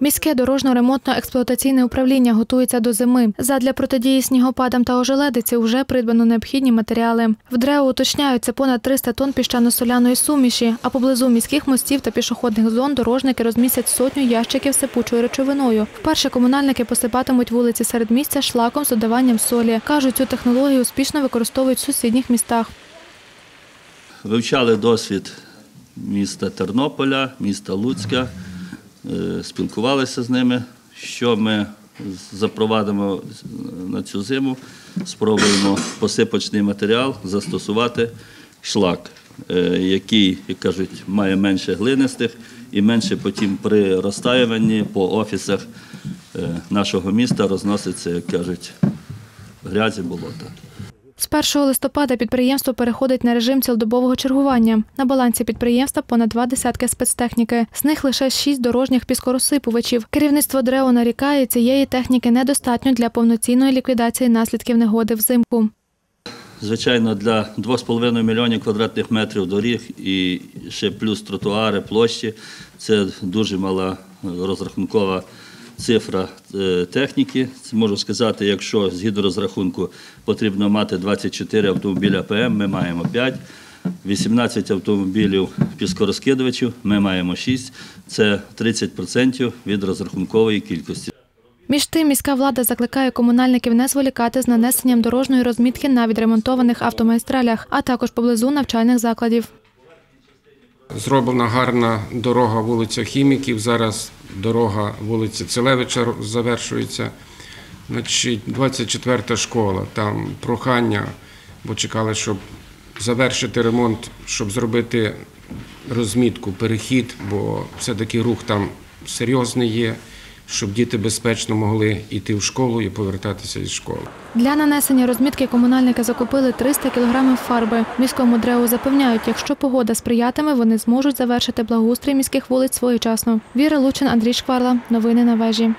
Міське дорожньо-ремонтно-експлуатаційне управління готується до зими. Задля протидії снігопадам та ожеледиці вже придбано необхідні матеріали. В ДРЕО уточняють, це понад 300 тонн піщано-соляної суміші, а поблизу міських мостів та пішохідних зон дорожники розмістять сотню ящиків сипучою речовиною. Вперше комунальники посипатимуть вулиці серед місця шлаком з додаванням солі. Кажуть, цю технологію успішно використовують в сусідніх містах. Вивчали досвід міста Тернополя, міста Луцька, спілкувалися з ними, що ми запровадимо на цю зиму. Спробуємо посипочний матеріал застосувати шлак, е, який, як кажуть, має менше глинистих і менше потім при розтаюванні по офісах е, нашого міста розноситься, як кажуть, грязі болота. З 1 листопада підприємство переходить на режим цілодобового чергування. На балансі підприємства понад два десятки спецтехніки. З них лише шість дорожніх піскорозсипувачів. Керівництво ДРЕО нарікає, цієї техніки недостатньо для повноцінної ліквідації наслідків негоди взимку. Звичайно, для 2,5 мільйонів квадратних метрів доріг і ще плюс тротуари, площі це дуже мала розрахункова цифра е, техніки. Можу сказати, якщо згідно розрахунку потрібно мати 24 автомобіля ПМ, ми маємо 5. 18 автомобілів піскорозкидувачів, ми маємо 6. Це 30% від розрахункової кількості. Між тим, міська влада закликає комунальників не зволікати з нанесенням дорожньої розмітки на відремонтованих автомайстралях, а також поблизу навчальних закладів. Зроблена гарна дорога вулиця Хіміків. Зараз дорога вулиці Целевича завершується. Значить, 24 школа. Там прохання, бо чекали, щоб завершити ремонт, щоб зробити розмітку, перехід, бо все-таки рух там серйозний є, щоб діти безпечно могли йти в школу і повертатися із школи. Для нанесення розмітки комунальники закупили 300 кілограмів фарби. Міському ДРЕУ запевняють, якщо погода сприятиме, вони зможуть завершити благоустрій міських вулиць своєчасно. Віра Лучин, Андрій Шкварла. Новини на вежі.